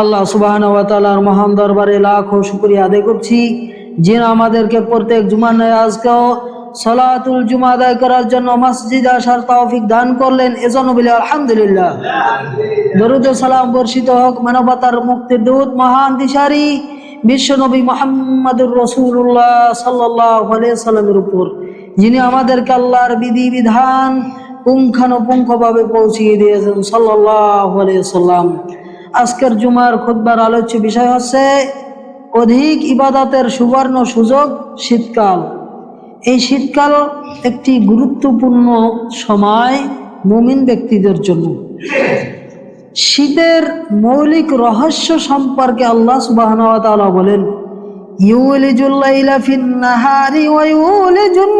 আল্লাহ ওয়াতালার মহান দরবারে লাখো শুক্রিয়া আদায় করছি। যিনি আমাদেরকে প্রত্যেক জুমার আজকেও সলাতুল জুমা আদায় করার জন্য মসজিদ আসার তৌফিক দান করলেন। এজন্য বলে আলহামদুলিল্লাহ। দরুদ সালাম বর্ষিত হোক, মানবতার মুক্তির দূত, মহান দিশারি, বিশ্বনবী মোহাম্মদুর রসুল্লাহ সাল্লাহ সাল্লামের উপর, যিনি আমাদেরকে আল্লাহর বিধি, বিধান পুঙ্খানুপুঙ্খভাবে পৌঁছিয়ে দিয়েছেন সাল্লাহ সাল্লাম আজকের জুমার খুদ্বার আলোচ্য বিষয় হচ্ছে অধিক ইবাদাতের সুবর্ণ সুযোগ শীতকাল। এই শীতকাল একটি গুরুত্বপূর্ণ সময় মুমিন ব্যক্তিদের জন্য। শীতের মৌলিক রহস্য সম্পর্কে আল্লাহ তালা বলেন ইউলিজুল লাইলা ফিন নাহারি ওয়া ইউলিজুন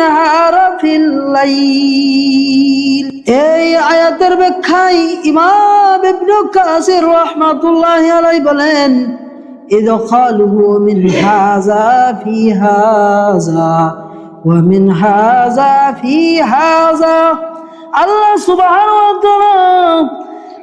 নাহারা ফিল লাইল এই আয়াতের ব্যাখ্যায় ইমাম ইবনে কাসির রাহমাতুল্লাহি আলাইহি বলেন ইদখালুহু মিন হাযা ফি হাযা ওয়া মিন হাযা ফি হাযা আল্লাহ সুবহানাহু ওয়া তাআলা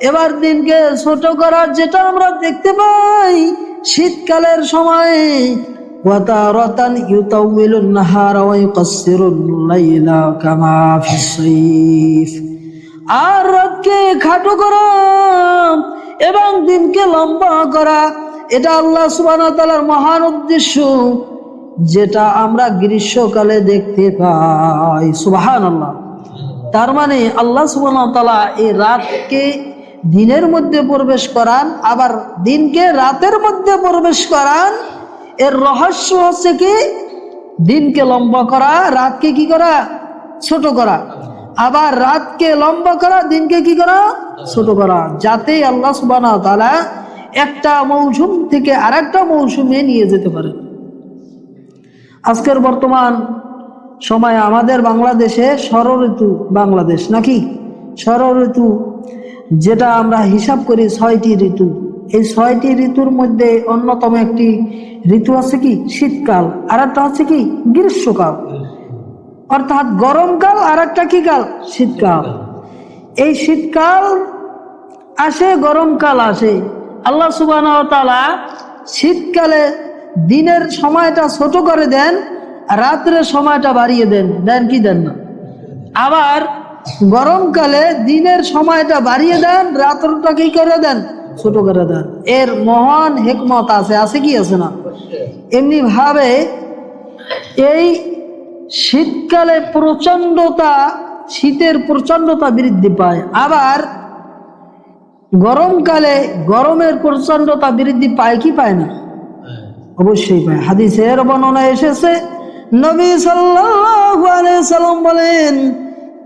এবার দিনকে ছোট করার যেটা আমরা দেখতে পাই, শীতকালের সময় আর রাতকে খাটো এবং দিনকে লম্বা করা, এটা আল্লাহ সুবহানাহু মহান উদ্দেশ্য, যেটা আমরা গ্রীষ্মকালে দেখতে পাই। সুবহানাল্লাহ। তার মানে আল্লাহ তাআলা এই রাতকে দিনের মধ্যে প্রবেশ করান, আবার দিনকে রাতের মধ্যে প্রবেশ করান। এর রহস্য হচ্ছে কি? দিনকে লম্বা করা, রাতকে কি করা? ছোট করা। আবার রাতকে লম্বা করা, দিনকে কি করা? ছোট করা। যাতে আল্লাহ সুবাহ তালা একটা মৌসুম থেকে আর একটা মৌসুমে নিয়ে যেতে পারে। আজকের বর্তমান সময় আমাদের বাংলাদেশে ষড় ঋতু বাংলাদেশ নাকি? ষড় ঋতু যেটা আমরা হিসাব করি ছয়টি ঋতু। এই ছয়টি ঋতুর মধ্যে অন্যতম একটি ঋতু আছে কি? শীতকাল। আর একটা হচ্ছে কি? গ্রীষ্মকাল। অর্থাৎ গরমকাল আর একটা কি কাল? শীতকাল। এই শীতকাল আসে, গরমকাল আসে। আল্লাহ সুবাহ শীতকালে দিনের সময়টা ছোট করে দেন, রাত্রের সময়টা বাড়িয়ে দেন। দেন কি দেন না? আবার গরমকালে দিনের সময়টা বাড়িয়ে দেন, রাত্রটা কি করে দেন? ছোট করে দেন। এর মহান হেকমত আছে আছে কি আছে না? এমনি ভাবে এই শীতকালে প্রচন্ডতা শীতের প্রচন্ডতা বৃদ্ধি পায়। আবার গরমকালে গরমের প্রচন্ডতা বৃদ্ধি পায় কি পায় না? অবশ্যই পায়। হাদিসের বর্ণনা এসেছে, নবী সাল্লাম বলেন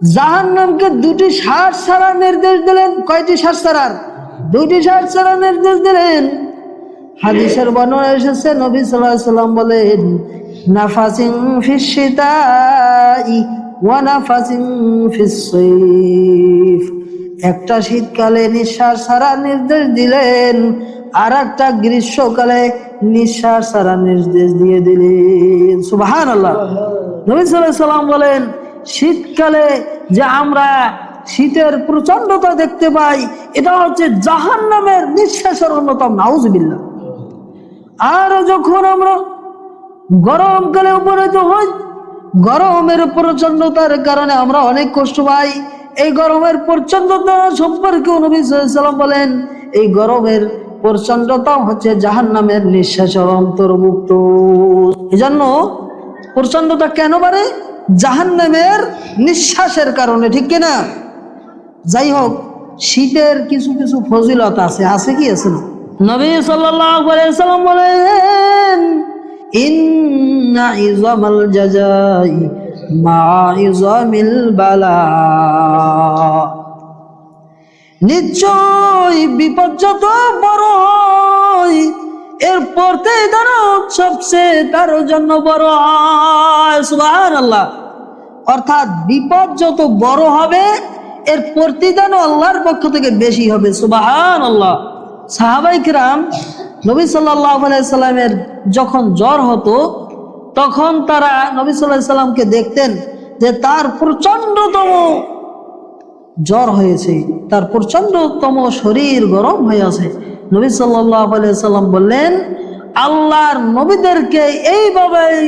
জাহান্নামকে দুটি শ্বাস ছাড়ার নির্দেশ দিলেন। কয়টি শ্বাস ছাড়ার? দুটি শ্বাস ছাড়ার নির্দেশ দিলেন। হাদিসের বর্ণনা এসেছে, নবী আলাইহি সাল্লাম বলেন, নাফাসিন ফিস শিতাই ওয়া নাফাসিন ফিস সাইফ একটা শীতকালে নিঃশ্বাস ছাড়ার নির্দেশ দিলেন আর একটা গ্রীষ্মকালে নিঃশ্বাস ছাড়ার নির্দেশ দিয়ে দিলেন। সুবাহান আল্লাহ নবী সাল্লাল্লাহু সাল্লাম বলেন শীতকালে যে আমরা শীতের প্রচন্ডতা দেখতে পাই, এটা হচ্ছে জাহান নামের নিঃশ্বাসের অন্যতম নাউজবিল্লা আর যখন আমরা গরমকালে উপনীত হই, গরমের প্রচন্ডতার কারণে আমরা অনেক কষ্ট পাই। এই গরমের প্রচন্ডতা সম্পর্কে নবী সাল্লাম বলেন, এই গরমের প্রচন্ডতা হচ্ছে জাহান নামের নিঃশ্বাসের অন্তর্ভুক্ত। এজন্য প্রচন্ডতা কেন বাড়ে? জাহান নামের নিঃশ্বাসের কারণে, ঠিক কিনা? যাই হোক, শীতের কিছু কিছু ফজিলত আছে আছে কি আছে না? নবী সাল্লাম বলেন নিশ্চয় বিপদ যত বড় হয় এর প্রতিদানক সবচেয়ে তার জন্য বড় সুবহানাল্লাহ। অর্থাৎ বিপদ যত বড় হবে এর প্রতিদানও আল্লাহর পক্ষ থেকে বেশি হবে? সুবাহান আল্লাহ সাহাবাই কিরাম নবী সাল্লাহ সাল্লামের যখন জ্বর হতো, তখন তারা নবী সাল্লাহ সাল্লামকে দেখতেন যে তার প্রচন্ডতম জ্বর হয়েছে, তার প্রচন্ডতম শরীর গরম হয়ে আছে। নবী সাল্লাম বললেন, আল্লাহর নবীদেরকে এইভাবেই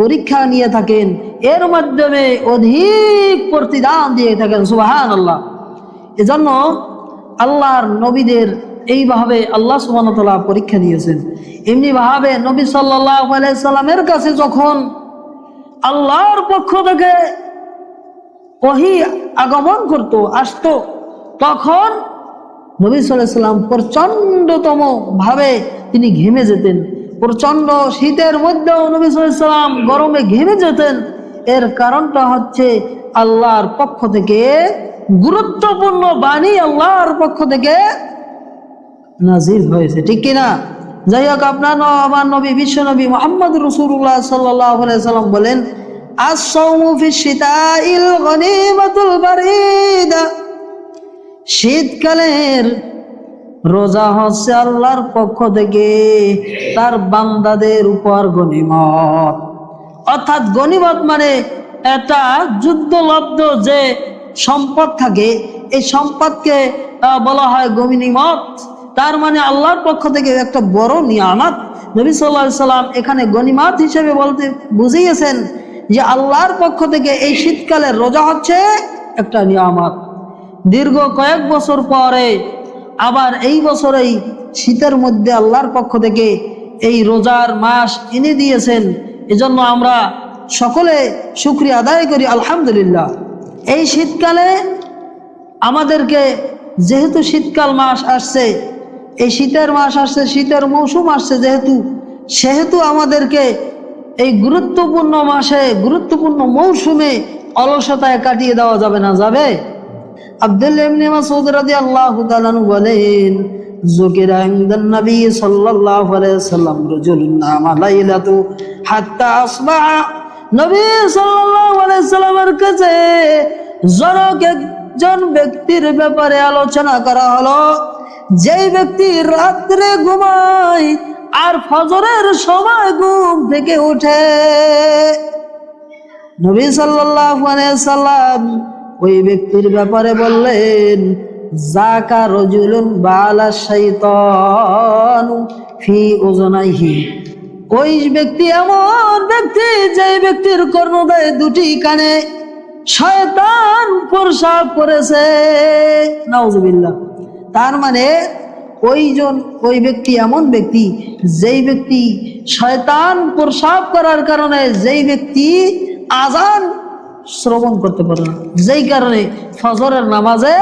পরীক্ষা নিয়ে থাকেন, এর মাধ্যমে অধিক প্রতিদান দিয়ে থাকেন সুবাহান আল্লাহ এজন্য আল্লাহর নবীদের এইভাবে আল্লাহ সুবাহতলা পরীক্ষা দিয়েছেন। এমনি ভাবে নবী সাল্লাহ সাল্লামের কাছে যখন আল্লাহর পক্ষ থেকে ওহি আগমন করত, আসত, তখন নবী সাল্লাম প্রচন্ডতম ভাবে তিনি ঘেমে যেতেন। প্রচণ্ড শীতের মধ্যেও নবী সাল্লাম গরমে ঘেমে যেতেন। এর কারণটা হচ্ছে আল্লাহর পক্ষ থেকে গুরুত্বপূর্ণ বাণী আল্লাহর পক্ষ থেকে নাজির হয়েছে। ঠিক কিনা? যাই হোক, আপনার আমার নবী, বিশ্ব নবী মোহাম্মদ রসুল্লাহ সাল্লাহ সাল্লাম বলেন আসৌমু ফি শিতাইল গনিমাতুল বারিদা। শীতকালের রোজা হচ্ছে আল্লাহর পক্ষ থেকে তার বান্দাদের উপর গনিমত অর্থাৎ গনিমত মানে একটা যুদ্ধলব্ধ যে সম্পদ থাকে, এই সম্পদকে বলা হয় গনিমত তার মানে আল্লাহর পক্ষ থেকে একটা বড় নিয়ামত। নবী সাল্লাহ সাল্লাম এখানে গনিমাত হিসেবে বলতে বুঝিয়েছেন যে আল্লাহর পক্ষ থেকে এই শীতকালের রোজা হচ্ছে একটা নিয়ামত। দীর্ঘ কয়েক বছর পরে আবার এই বছরেই শীতের মধ্যে আল্লাহর পক্ষ থেকে এই রোজার মাস এনে দিয়েছেন। এজন্য আমরা সকলে শুক্রিয়া আদায় করি, আলহামদুলিল্লাহ। এই শীতকালে আমাদেরকে যেহেতু শীতকাল মাস আসছে, এই শীতের মাস আসছে, শীতের মৌসুম আসছে যেহেতু, সেহেতু আমাদেরকে এই গুরুত্বপূর্ণ মাসে, গুরুত্বপূর্ণ মৌসুমে অলসতায় কাটিয়ে দেওয়া যাবে না, যাবে? ইবনে মাসউদ রাদিয়াল্লাহু তাআলা বলেন নবী সাল্লাল্লাহু আলাইহি সাল্লাম লাইলাতু হাত্তা নবী সাল্লাল্লাহু আলাইহি সাল্লামের কাছে একজন ব্যক্তির ব্যাপারে আলোচনা করা হলো, যেই ব্যক্তি রাত্রে ঘুমায় আর ফজরের সময় ঘুম থেকে উঠে নবী সাল্লাল্লাহু আলাইহি সাল্লাম ওই ব্যক্তির ব্যাপারে বললেন জাকা রজুলুন বালা শাইতান ফি ওজনাইহি ওই ব্যক্তি এমন ব্যক্তি যে ব্যক্তির কর্ণদয় দুটি কানে শয়তান প্রসাব করেছে। নাউজুবিল্লাহ। তার মানে ওইজন ওই ব্যক্তি এমন ব্যক্তি যেই ব্যক্তি শয়তান প্রসাব করার কারণে যেই ব্যক্তি আজান শ্রবণ করতে পারে না। যেই কারণে ফজরের নামাজে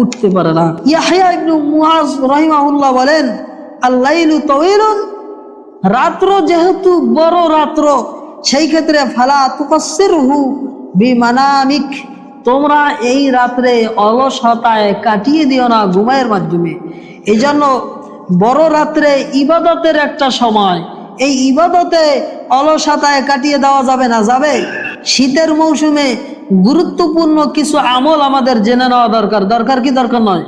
উঠতে পারে না। ইয়াহিয়া ইবনু মুআজ রহিমাহুল্লাহ বলেন, আল্লাইলু তাওয়িলুন রাত্র যেহেতু বড় রাত্র, সেই ক্ষেত্রে ফালা তুকাসসিরহু বিমানামিক। তোমরা এই রাত্রে অলসতায় কাটিয়ে দিও না ঘুমায়ের মাধ্যমে। এই জন্য বড় রাত্রে ইবাদতের একটা সময়। এই ইবাদতে অলসতায় কাটিয়ে দেওয়া যাবে না, যাবে? শীতের মৌসুমে গুরুত্বপূর্ণ কিছু আমল আমাদের জেনে নেওয়া দরকার। দরকার কি, দরকার নয়?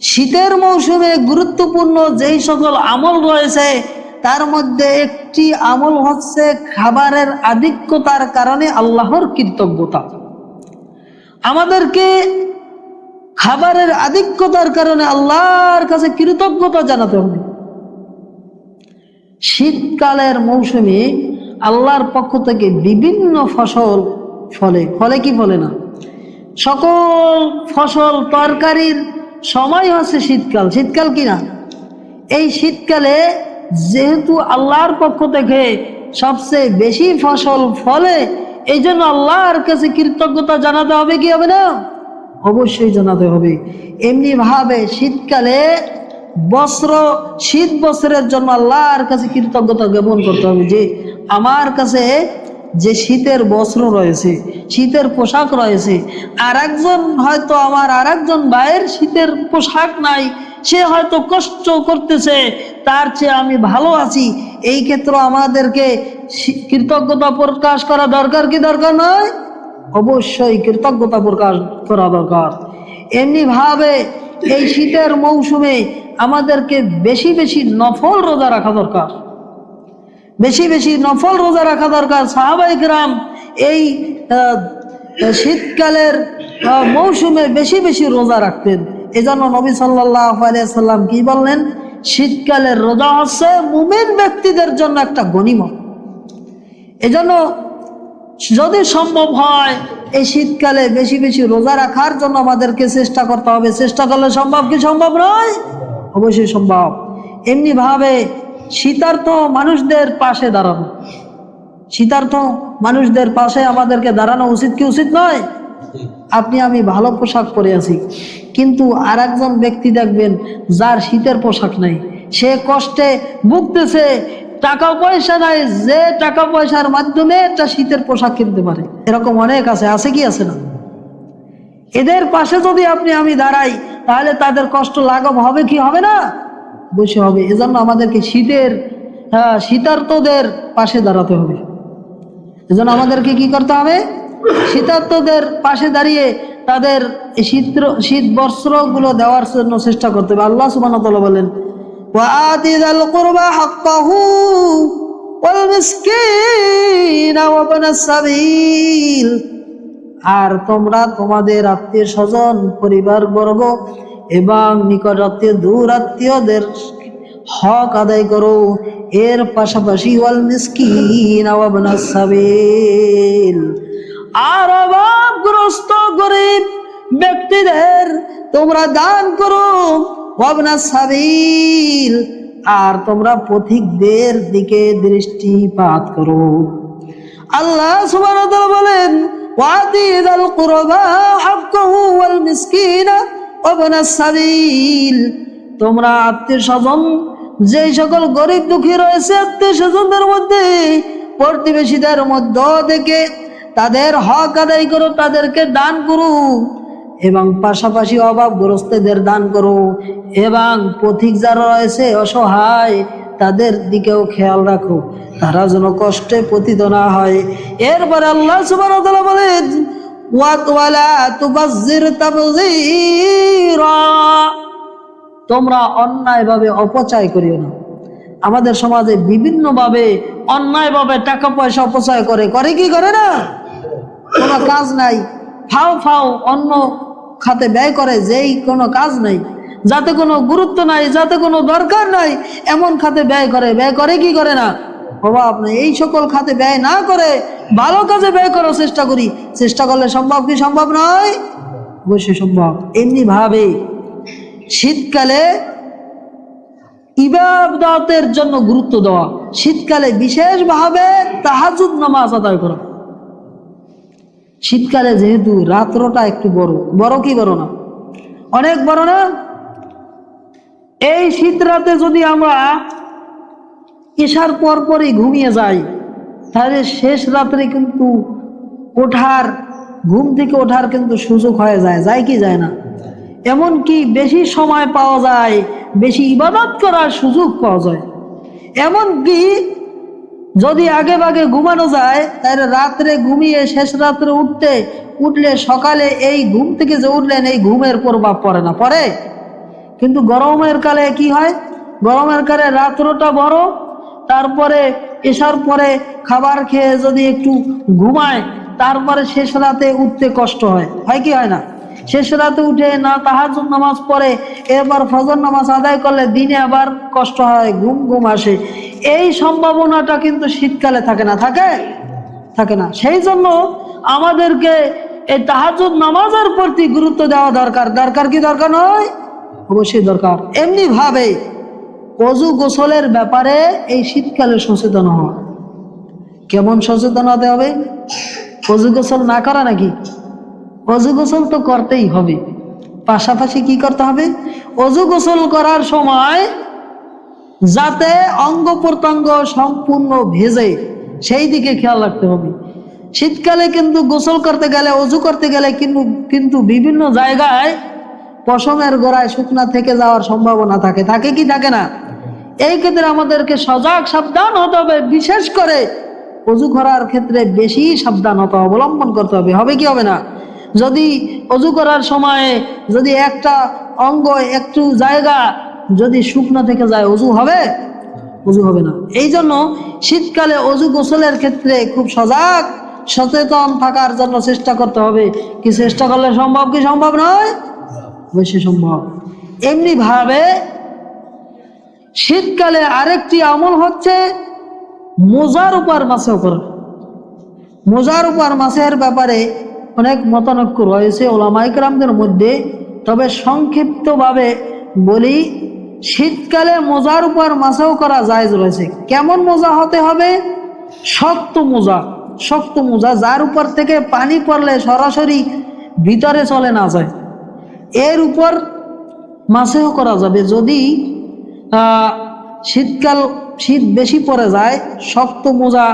শীতের মৌসুমে গুরুত্বপূর্ণ যেই সকল আমল রয়েছে, তার মধ্যে একটি আমল হচ্ছে খাবারের আধিক্যতার কারণে আল্লাহর কৃতজ্ঞতা। আমাদেরকে খাবারের আধিক্যতার কারণে আল্লাহর কাছে কৃতজ্ঞতা জানাতে হবে। শীতকালের মৌসুমে আল্লাহর পক্ষ থেকে বিভিন্ন ফসল ফলে ফলে কি ফলে না? সকল ফসল তরকারির সময় হচ্ছে শীতকাল। শীতকাল কি না? এই শীতকালে যেহেতু আল্লাহর পক্ষ থেকে সবচেয়ে বেশি ফসল ফলে, এই জন্য আল্লাহর কাছে কৃতজ্ঞতা জানাতে হবে কি হবে না? অবশ্যই জানাতে হবে। এমনি ভাবে শীতকালে বস্ত্র, শীত বস্ত্রের জন্য আল্লাহর কাছে কৃতজ্ঞতা জ্ঞাপন করতে হবে যে আমার কাছে যে শীতের বস্ত্র রয়েছে, শীতের পোশাক রয়েছে আর একজন হয়তো আমার আর একজন ভাইয়ের শীতের পোশাক নাই, সে হয়তো কষ্ট করতেছে, তার চেয়ে আমি ভালো আছি। এই ক্ষেত্রে আমাদেরকে কৃতজ্ঞতা প্রকাশ করা দরকার কি দরকার নয়? অবশ্যই কৃতজ্ঞতা প্রকাশ করা দরকার। এমনি ভাবে এই শীতের মৌসুমে আমাদেরকে বেশি বেশি নফল রোজা রাখা দরকার। বেশি বেশি নফল রোজা রাখা দরকার। সাহাবাইক রাম এই শীতকালের মৌসুমে বেশি বেশি রোজা রাখতেন। এজন্য নবী সাল্লাহ কি বললেন? শীতকালের রোজা হচ্ছে মুমিন ব্যক্তিদের জন্য একটা গণিমত। এজন্য যদি সম্ভব হয়, এই শীতকালে বেশি বেশি রোজা রাখার জন্য আমাদেরকে চেষ্টা করতে হবে। চেষ্টা করলে সম্ভব কি সম্ভব নয়? অবশ্যই সম্ভব। এমনি ভাবে শীতার্থ মানুষদের পাশে দাঁড়ানো। শীতার্থ মানুষদের পাশে আমাদেরকে দাঁড়ানো উচিত কি উচিত নয়? আপনি আমি ভালো পোশাক পরে আছি। কিন্তু আর ব্যক্তি দেখবেন, যার শীতের পোশাক নাই। সে কষ্টে ভুগতেছে টাকা পয়সা নাই, যে টাকা পয়সার মাধ্যমে একটা শীতের পোশাক কিনতে পারে। এরকম অনেক আছে আছে কি আছে না? এদের পাশে যদি আপনি আমি দাঁড়াই, তাহলে তাদের কষ্ট লাঘব হবে কি হবে না? বসে হবে। এজন্য আমাদেরকে শীতের হ্যাঁ শীতার্থদের পাশে দাঁড়াতে হবে। এজন্য আমাদেরকে কি করতে হবে? শীতার্থদের পাশে দাঁড়িয়ে তাদের শীত শীত বস্ত্রগুলো দেওয়ার জন্য চেষ্টা করতে হবে। আল্লাহ সুবান বলেন আর তোমরা তোমাদের আত্মীয় স্বজন পরিবার বর্গ এবং নিকট আত্মীয় দূর আত্মীয়দের হক আদায় করো। এর পাশাপাশি ওয়াল মিসকিন আর অভাবগ্রস্ত গরিব ব্যক্তিদের তোমরা দান করো ওয়াবনাস সাবিল। আর তোমরা পথিকদের দিকে দৃষ্টিপাত করো। আল্লাহ সুবহানাহু ওয়া তাআলা বলেন ওয়াতি যাল কুরবা হাক্কাহু ওয়াল মিসকিনা তোমরা আত্মীয় স্বজন যে সকল গরিব দুঃখী রয়েছে আত্মীয় স্বজনদের মধ্যে, প্রতিবেশীদের মধ্য থেকে তাদের হক আদায় করো, তাদেরকে দান করো এবং পাশাপাশি অভাবগ্রস্তদের দান করো এবং পথিক যারা রয়েছে, অসহায়, তাদের দিকেও খেয়াল রাখো। তারা যেন কষ্টে পতিত না হয়। এরপরে আল্লাহ তাআলা বলেন তোমরা অন্যায়ভাবে অপচয় করিও না। আমাদের সমাজে বিভিন্নভাবে অন্যায়ভাবে টাকা পয়সা অপচয় করে। করে কি করে না? কোনো কাজ নাই। ফাও ফাও অন্য খাতে ব্যয় করে, যেই কোনো কাজ নাই। যাতে কোনো গুরুত্ব নাই, যাতে কোনো দরকার নাই, এমন খাতে ব্যয় করে। ব্যয় করে কি করে না? বাবা আপনি এই সকল খাতে ব্যয় না করে ভালো কাজে ব্যয় করার চেষ্টা করি। চেষ্টা করলে সম্ভব কি সম্ভব নয়? অবশ্যই সম্ভব। এমনি ভাবে শীতকালে ইবাদতের জন্য গুরুত্ব দেওয়া। শীতকালে বিশেষভাবে তাহাজুদ নামাজ আদায় করা। শীতকালে যেহেতু রাত্রটা একটু বড়। বড় কি বড় না? অনেক বড় না? এই শীত রাতে যদি আমরা এসার পর পরই ঘুমিয়ে যায়। তাহলে শেষ রাত্রে কিন্তু ওঠার, ঘুম থেকে ওঠার কিন্তু সুযোগ হয়ে যায় যায় কি যায় না? এমনকি বেশি সময় পাওয়া যায়, বেশি ইবাদত করার সুযোগ পাওয়া যায়। এমনকি যদি আগে ভাগে ঘুমানো যায়, তাহলে রাত্রে ঘুমিয়ে শেষ রাত্রে উঠতে, উঠলে সকালে এই ঘুম থেকে যে উঠলেন, এই ঘুমের প্রভাব পড়ে না পরে কিন্তু গরমের কালে কি হয়? গরমের কালে রাত্রটা বড় তারপরে এসার পরে খাবার খেয়ে যদি একটু ঘুমায়, তারপরে শেষ রাতে উঠতে কষ্ট হয়। হয় কি হয় না? শেষ রাতে উঠে না তাহাজুদ নামাজ পড়ে এরপর ফজর নামাজ আদায় করলে দিনে আবার কষ্ট হয়, ঘুম ঘুম আসে। এই সম্ভাবনাটা কিন্তু শীতকালে থাকে না, থাকে? থাকে না। সেই জন্য আমাদেরকে এই তাহাজুদ নামাজের প্রতি গুরুত্ব দেওয়া দরকার। দরকার কি দরকার নয়? অবশ্যই দরকার। এমনি ভাবে অজু গোসলের ব্যাপারে এই শীতকালে সচেতন হওয়া। কেমন সচেতন হতে হবে? অজু গোসল না করা নাকি? অজু গোসল তো করতেই হবে। পাশাপাশি কি করতে হবে? অজু গোসল করার সময় যাতে অঙ্গ প্রত্যঙ্গ সম্পূর্ণ ভেজে সেই দিকে খেয়াল রাখতে হবে। শীতকালে কিন্তু গোসল করতে গেলে, অজু করতে গেলে কিন্তু কিন্তু বিভিন্ন জায়গায় পশমের গোড়ায় শুকনা থেকে যাওয়ার সম্ভাবনা থাকে। থাকে কি থাকে না? এই ক্ষেত্রে আমাদেরকে সজাগ সাবধান হতে হবে, বিশেষ করে অজু করার ক্ষেত্রে বেশি সাবধানতা অবলম্বন করতে হবে। হবে কি হবে না? যদি অজু করার সময়ে যদি একটা অঙ্গ একটু জায়গা যদি শুকনো থেকে যায়, অজু হবে? অজু হবে না। এই জন্য শীতকালে অজু গোসলের ক্ষেত্রে খুব সজাগ, সচেতন থাকার জন্য চেষ্টা করতে হবে। কি চেষ্টা করলে সম্ভব কি সম্ভব নয়? বেশি সম্ভব। এমনি ভাবে শীতকালে আরেকটি আমল হচ্ছে মোজার উপর মাছেও করা মোজার উপর মাছের ব্যাপারে অনেক মতানৈক্য রয়েছে ওলামাইকরামদের মধ্যে। তবে সংক্ষিপ্তভাবে বলি, শীতকালে মোজার উপর মাছেও করা জায়জ রয়েছে। কেমন মোজা হতে হবে? শক্ত মোজা। শক্ত মোজা যার উপর থেকে পানি পড়লে সরাসরি ভিতরে চলে না যায়। এর উপর মাছেও করা যাবে। যদি শীতকাল, শীত বেশি পড়ে যায়, শক্ত মোজা,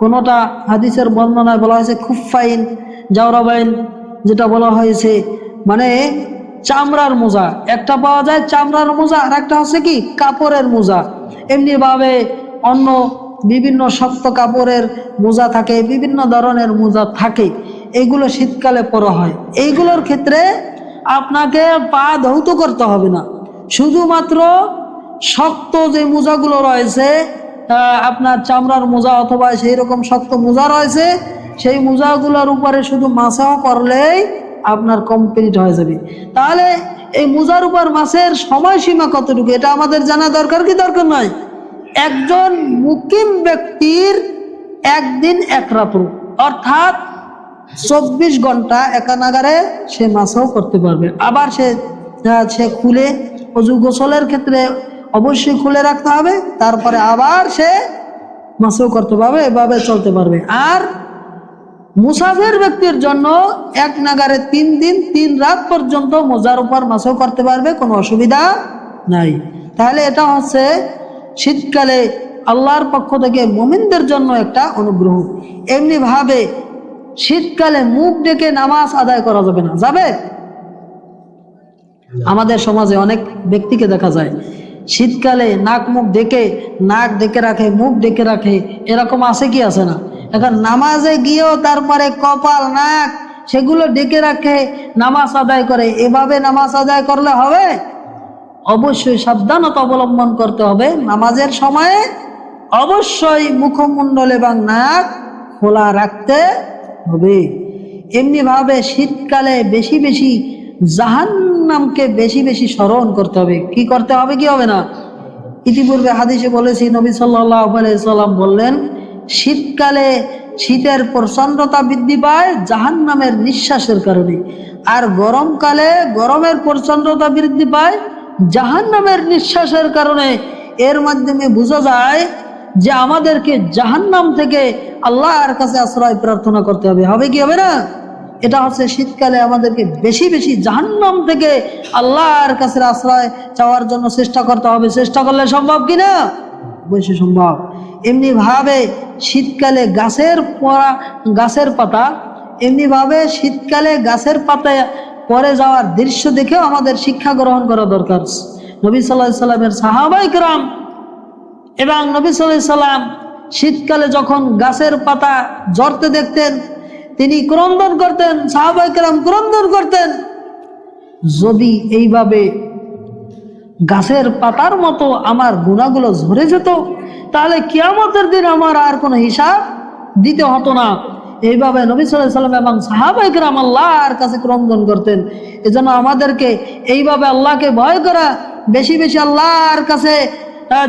কোনোটা হাদিসের বর্ণনায় বলা হয়েছে খুব ফাইন, জাওরাবাইন, যেটা বলা হয়েছে মানে চামড়ার মোজা। একটা পাওয়া যায় চামড়ার মোজা আর একটা হচ্ছে কি, কাপড়ের মোজা। এমনিভাবে অন্য বিভিন্ন শক্ত কাপড়ের মোজা থাকে, বিভিন্ন ধরনের মোজা থাকে এইগুলো শীতকালে পরা হয়। এইগুলোর ক্ষেত্রে আপনাকে পা ধৌত করতে হবে না। শুধুমাত্র শক্ত যে মোজাগুলো রয়েছে আপনার চামড়ার মোজা অথবা সেই রকম শক্ত মোজা রয়েছে, সেই মোজাগুলোর উপরে শুধু মাছাও করলেই আপনার কমপ্লিট হয়ে যাবে। তাহলে এই মোজার উপর মাছের সময়সীমা কতটুকু? এটা আমাদের জানা দরকার কি দরকার নয় একজন মুকিম ব্যক্তির একদিন এক রাত্র, অর্থাৎ চব্বিশ ঘণ্টা একানাগারে সে মাছও করতে পারবে। আবার সে সে খুলে অজু গোসলের ক্ষেত্রে অবশ্যই খুলে রাখতে হবে তারপরে আবার সে মাছও করতে পারবে এভাবে চলতে পারবে। আর মুসাফির ব্যক্তির জন্য এক নাগারে তিন দিন তিন রাত পর্যন্ত মোজার উপর মাছও করতে পারবে কোনো অসুবিধা নাই। তাহলে এটা হচ্ছে শীতকালে আল্লাহর পক্ষ থেকে মুমিনদের জন্য একটা অনুগ্রহ। এমনি ভাবে শীতকালে মুখ ডেকে নামাজ আদায় করা যাবে না যাবে? আমাদের সমাজে অনেক ব্যক্তিকে দেখা যায় শীতকালে নাক মুখ ডেকে, নাক ডেকে রাখে, মুখ ডেকে রাখে, এরকম আছে কি আছে না? এখন নামাজে গিয়েও তারপরে কপাল, নাক, সেগুলো ডেকে রাখে, নামাজ আদায় করে। এভাবে নামাজ আদায় করলে হবে? অবশ্যই সাবধানতা অবলম্বন করতে হবে। নামাজের সময়ে অবশ্যই মুখমণ্ডল এবং নাক খোলা রাখতে হবে। এমনিভাবে শীতকালে বেশি বেশি জাহান্নামকে বেশি বেশি স্মরণ করতে হবে। কি করতে হবে, কি হবে না? ইতিপূর্বে হাদিসে বলেছি, নবী সাল্লাম বললেন, শীতকালে শীতের প্রচন্ডতা বৃদ্ধি পায় জাহান্নামের নিঃশ্বাসের কারণে। আর গরমকালে গরমের প্রচন্ডতা বৃদ্ধি পায় জাহান্নামের নিঃশ্বাসের কারণে। এর মাধ্যমে বোঝা যায় যে আমাদেরকে জাহান্নাম থেকে আল্লাহর কাছে আশ্রয় প্রার্থনা করতে হবে। হবে কি হবে না? এটা হচ্ছে শীতকালে আমাদেরকে বেশি বেশি জাহান্নাম থেকে আল্লাহর কাছে আশ্রয় চাওয়ার জন্য চেষ্টা করতে হবে। চেষ্টা করলে সম্ভব কি না? বেশি সম্ভব। এমনি ভাবে শীতকালে গাছের পরা গাছের পাতা এমনি ভাবে শীতকালে গাছের পাতায় পরে যাওয়ার দৃশ্য দেখেও আমাদের শিক্ষা গ্রহণ করা দরকার। নবী সাল্লাহ সাল্লামের সাহাবাই এবং নবী সাল্লাহ সাল্লাম শীতকালে যখন গাছের পাতা ঝরতে দেখতেন তিনি ক্রন্দন করতেন সাহাবাই কেরাম ক্রন্দন করতেন। যদি এইভাবে গাছের পাতার মতো আমার গুণাগুলো ঝরে যেত, তাহলে কিয়ামতের দিন আমার আর কোনো হিসাব দিতে হতো না। এইভাবে নবী সাল্লাহ সাল্লাম এবং সাহাবাই কেরাম আল্লাহর কাছে ক্রন্দন করতেন। এজন্য আমাদেরকে এইভাবে আল্লাহকে ভয় করা, বেশি বেশি আল্লাহর কাছে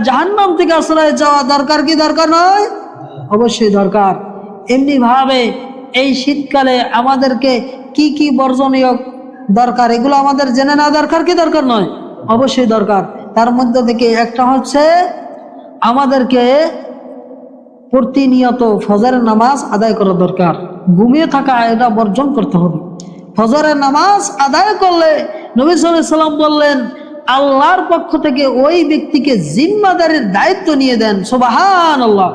জাহান্নাম থেকে আশ্রয় যাওয়া দরকার কি দরকার নয়? অবশ্যই দরকার। এমনি ভাবে এই শীতকালে আমাদেরকে কি কি বর্জনীয় দরকার? এগুলো আমাদের জেনে নেওয়া দরকার কি দরকার নয়? অবশ্যই দরকার। তার মধ্যে থেকে একটা হচ্ছে আমাদেরকে প্রতিনিয়ত ফজরের নামাজ আদায় করা দরকার। ঘুমিয়ে থাকা এটা বর্জন করতে হবে। ফজরের নামাজ আদায় করলে নবী সাল্লাম বললেন, আল্লাহর পক্ষ থেকে ওই ব্যক্তিকে জিম্মাদারির দায়িত্ব নিয়ে দেন। সোবাহান আল্লাহ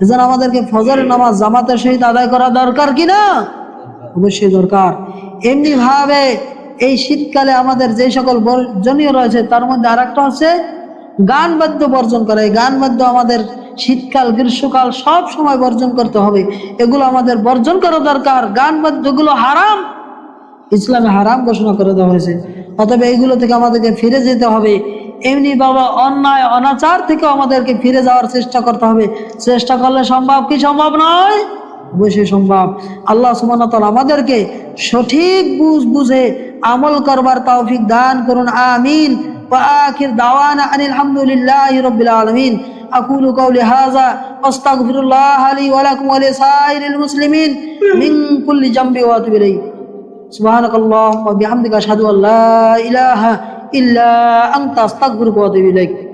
এজন্য আমাদেরকে ফজরের নামাজ জামাতের সহিত আদায় করা দরকার কি না? অবশ্যই দরকার। এমনি ভাবে এই শীতকালে আমাদের যে সকল বর্জনীয় রয়েছে, তার মধ্যে আর একটা হচ্ছে গান বাদ্য বর্জন করা। এই গান বাদ্য আমাদের শীতকাল, গ্রীষ্মকাল সব সময় বর্জন করতে হবে। এগুলো আমাদের বর্জন করা দরকার। গান বাদ্যগুলো হারাম। ইসলামে হারাম ঘোষণা করে দেওয়া হয়েছে। অতএব এইগুলো থেকে আমাদেরকে ফিরে যেতে হবে। এমনি বাবা অন্যায় অনাচার থেকে আমাদেরকে ফিরে যাওয়ার চেষ্টা করতে হবে চেষ্টা করলে সম্ভব কি সম্ভব নয় অবশ্যই সম্ভব আল্লাহ সুমানতল আমাদেরকে সঠিক বুঝ বুঝে আমল করবার তৌফিক দান করুন আমিন وآخر دعوانا أن الحمد لله رب العالمين أقول قولي هذا أستغفر الله لي ولكم ولسائر المسلمين من كل جنب وأتوب إليه سبحانك اللهم وبحمدك أشهد أن لا إله ইল্লা আন্তা আস্তাগফিরুকা ওয়া আতুবু ইলাইক।